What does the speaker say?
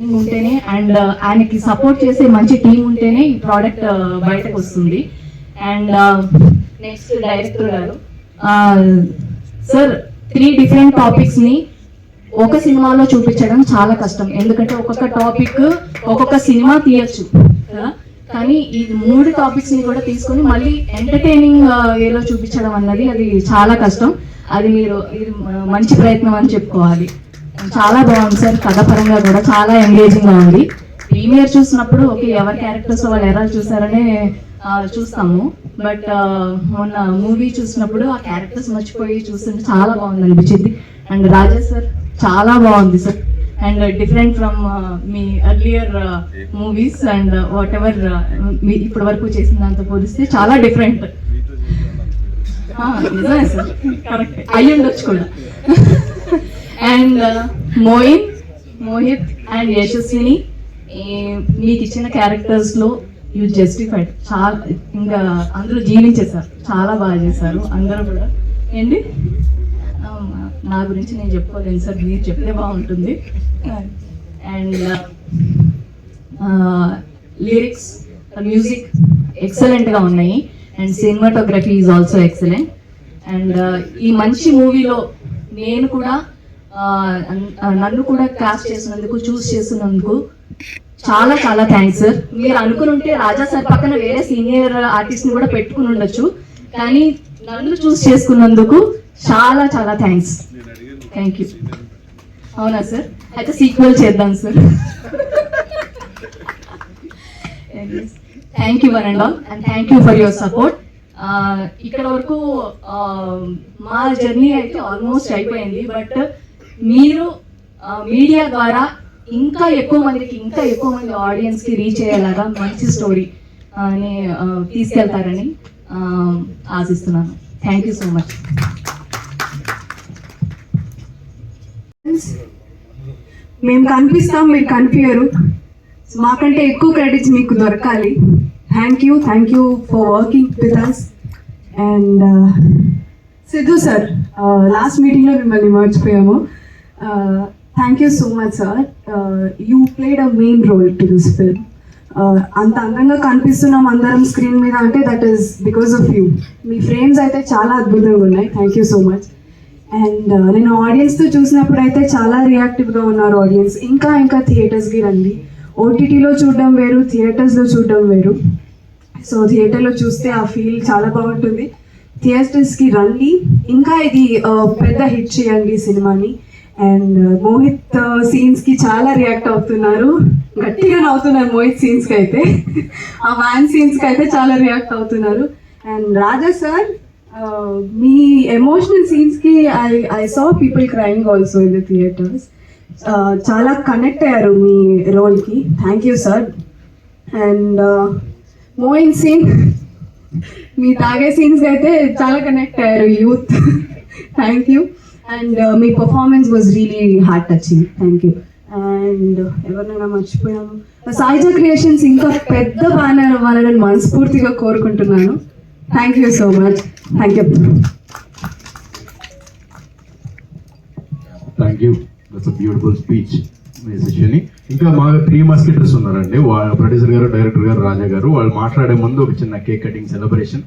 ఉంటేనే and uh, ఆయనకి support చేసే మంచి టీం ఉంటేనే ఈ ప్రోడక్ట్ uh, బయటకు వస్తుంది. అండ్ uh, నెక్స్ట్ డైరెక్టర్ గారు. సార్ త్రీ డిఫరెంట్ టాపిక్స్ని ఒక సినిమాలో చూపించడం చాలా కష్టం. ఎందుకంటే ఒక్కొక్క టాపిక్ ఒక్కొక్క సినిమా తీయచ్చు కానీ ఈ మూడు టాపిక్స్ని కూడా తీసుకొని మళ్ళీ ఎంటర్టైనింగ్ వేలో చూపించడం అన్నది అది చాలా కష్టం. అది మీరు ఇది మంచి ప్రయత్నం అని చెప్పుకోవాలి. చాలా బాగుంది సార్. కథ పరంగా కూడా చాలా ఎంగేజింగ్గా ఉంది. ప్రీమియర్ చూసినప్పుడు ఓకే ఎవరి క్యారెక్టర్స్ వాళ్ళు ఎలా చూసారనే చూస్తాము. బట్ మొన్న మూవీ చూసినప్పుడు ఆ క్యారెక్టర్స్ మర్చిపోయి చూస్తుంటే చాలా బాగుంది అనిపించింది. అండ్ రాజా సార్ చాలా బాగుంది సార్. అండ్ డిఫరెంట్ ఫ్రమ్ మీ earlier movies and whatever మీ ఇప్పటి వరకు చేసిన దాంతో పోలిస్తే చాలా డిఫరెంట్ నిజమే సార్. కరెక్ట్ అయ్యి ఉండొచ్చు కూడా. అండ్ మోహిత్ మోహిత్ అండ్ యశస్విని మీకు ఇచ్చిన క్యారెక్టర్స్లో యూ జస్టిఫైడ్ చాలా ఇంకా అందరూ జీవించేశారు. చాలా బాగా చేశారు. అందరూ కూడా. ఏంటి? నా గురించి నేను చెప్పుకోలేను సార్. మీరు చెప్తే బాగుంటుంది. అండ్ లిరిక్స్ మ్యూజిక్ ఎక్సలెంట్గా ఉన్నాయి. And cinematography is also excellent and ఈ మంచి మూవీలో నేను కూడా నన్ను కూడా క్యాస్ట్ చేసినందుకు చూస్ చేసినందుకు చాలా చాలా థ్యాంక్స్ సార్ మీరు అనుకుని ఉంటే రాజా సార్ పక్కన వేరే సీనియర్ ఆర్టిస్ట్ని కూడా పెట్టుకుని ఉండొచ్చు. కానీ నన్ను చూస్ చేసుకున్నందుకు చాలా చాలా థ్యాంక్స్ థ్యాంక్ యూ అవునా సార్ అయితే సీక్వెల్ చేద్దాం sir thank you one and all and thank you for your support ఇక్కడ వరకు మా జర్నీ అయితే ఆల్మోస్ట్ అయిపోయింది. బట్ మీరు మీడియా ద్వారా ఇంకా ఎక్కువ మందికి ఇంకా ఎక్కువ మంది ఆడియన్స్కి రీచ్ అయ్యేలాగా మంచి స్టోరీ అని తీసుకెళ్తారని ఆశిస్తున్నాను. థ్యాంక్ యూ సో మచ్ మేము కనిపిస్తాం మీరు కనిపించరు మాకంటే ఎక్కువ క్రెడిట్స్ మీకు దొరకాలి. Thank you thank you for working with us and Siddhu sir last మీటింగ్లో మిమ్మల్ని మర్చిపోయాము. Thank you so much sir you played a main role to this film అంత అందంగా కనిపిస్తున్నాం అందరం స్క్రీన్ మీద అంటే that is because of you me frames అయితే చాలా అద్భుతంగా ఉన్నాయి. Thank you so much and నేను ఆడియన్స్తో చూసినప్పుడు అయితే చాలా రియాక్టివ్గా ఉన్నారు ఆడియన్స్ ఇంకా ఇంకా థియేటర్స్కి రండి. ఓటీటీలో చూడడం వేరు థియేటర్స్లో చూడడం వేరు. సో థియేటర్లో చూస్తే ఆ ఫీల్ చాలా బాగుంటుంది. థియేటర్స్కి రండి. ఇంకా ఇది uh, పెద్ద హిట్ చేయండి సినిమాని. అండ్ మోహిత్ సీన్స్కి చాలా రియాక్ట్ అవుతున్నారు. గట్టిగా నవ్వుతున్నారు మోహిత్ సీన్స్కి అయితే. ఆ వ్యాన్ సీన్స్కి అయితే చాలా రియాక్ట్ అవుతున్నారు. అండ్ రాజా సార్ మీ emotional సీన్స్కి I I saw people crying also in the theatres చాలా కనెక్ట్ అయ్యారు మీ రోల్కి thank you sir and Mohin scene మీ తాగే సీన్స్ అయితే చాలా కనెక్ట్ అయ్యారు youth thank you and uh, me performance was really heart touching thank you and ఎవరినైనా మర్చిపోయాము సాయిజ క్రియేషన్స్ ఇంకా పెద్ద బ్యానర్ అవ్వాలని మనస్ఫూర్తిగా కోరుకుంటున్నాను. Thank you so much thank you thank you that's beautiful speech Shani ఇంకా మా త్రీ మస్కిటర్స్ ఉన్నారండి. వాళ్ళ ప్రొడ్యూసర్ గారు డైరెక్టర్ గారు రాజా గారు. వాళ్ళు మాట్లాడే ముందు ఒక చిన్న కేక్ కటింగ్ సెలబ్రేషన్